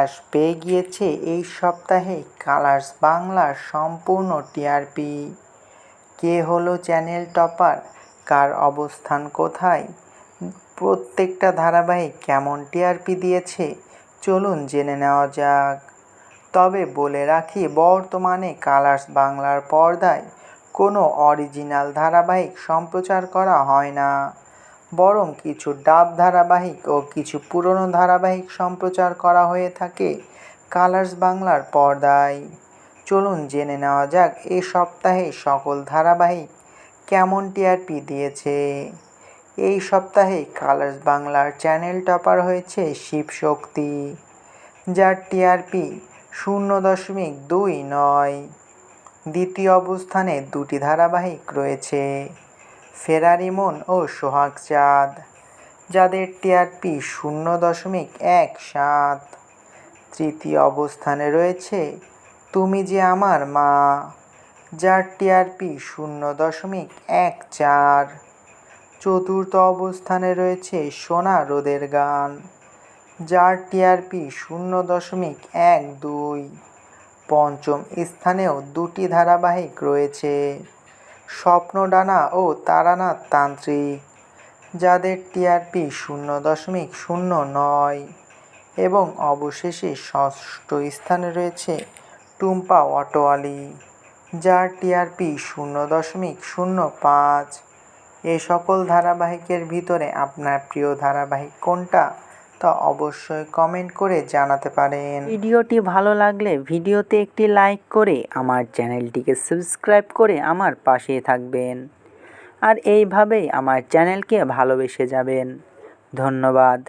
প্রকাশ পেয়ে গিয়েছে এই সপ্তাহে কালার্স বাংলার সম্পূর্ণ টিআরপি। কে হলো চ্যানেল টপার? কার অবস্থান কোথায়? প্রত্যেকটা ধারাবাহিক কেমন টিআরপি দিয়েছে? চলুন জেনে নেওয়া যাক। তবে বলে রাখি, বর্তমানে কালার্স বাংলার পর্দায় কোনো অরিজিনাল ধারাবাহিক সম্প্রচার করা হয় না। বরং কিছু ডাব ধারাবাহিক ও কিছু পুরনো ধারাবাহিক সম্প্রচার করা হয়ে থাকে কালার্স বাংলার পর্দায়। চলুন জেনে নেওয়া যাক এ সপ্তাহে সকল ধারাবাহিক কেমন টিআরপি দিয়েছে। এই সপ্তাহে কালার্স বাংলার চ্যানেল টপার হয়েছে শিবশক্তি, যার টিআরপি শূন্য দশমিক দুই নয়। দ্বিতীয় অবস্থানে দুটি ধারাবাহিক রয়েছে। ফেরারি মন ও সোহাগ চাঁদ যাদের টিআরপি শূন্য দশমিক এক সাত। তৃতীয় অবস্থানে রয়েছে, তুমি যে আমার মা যার টিআরপি শূন্য দশমিক এক চার। চতুর্থ অবস্থানে রয়েছে সোনা রোদের গান, যার টিআরপি শূন্য দশমিক এক দুই। পঞ্চম স্থানেও দুটি ধারাবাহিক রয়েছে। স্বপ্নডানা ও তারানাথ তান্ত্রিক, যাদের টিআরপি শূন্য দশমিক শূন্য নয় এবং অবশেষে ষষ্ঠ স্থানে রয়েছে টুম্পা অটোয়ালি, যার টিআরপি শূন্য দশমিক শূন্য পাঁচ। এ সকল ধারাবাহিকের ভিতরে আপনার প্রিয় ধারাবাহিক কোনটা? তা অবশ্যই কমেন্ট করে জানাতে পারেন। ভিডিওটি ভালো লাগলে ভিডিওতে একটি লাইক করে আমার চ্যানেলটিকে সাবস্ক্রাইব করে আমার পাশে থাকবেন। আর এইভাবেই আমার চ্যানেলকে ভালোবেসে যাবেন। ধন্যবাদ।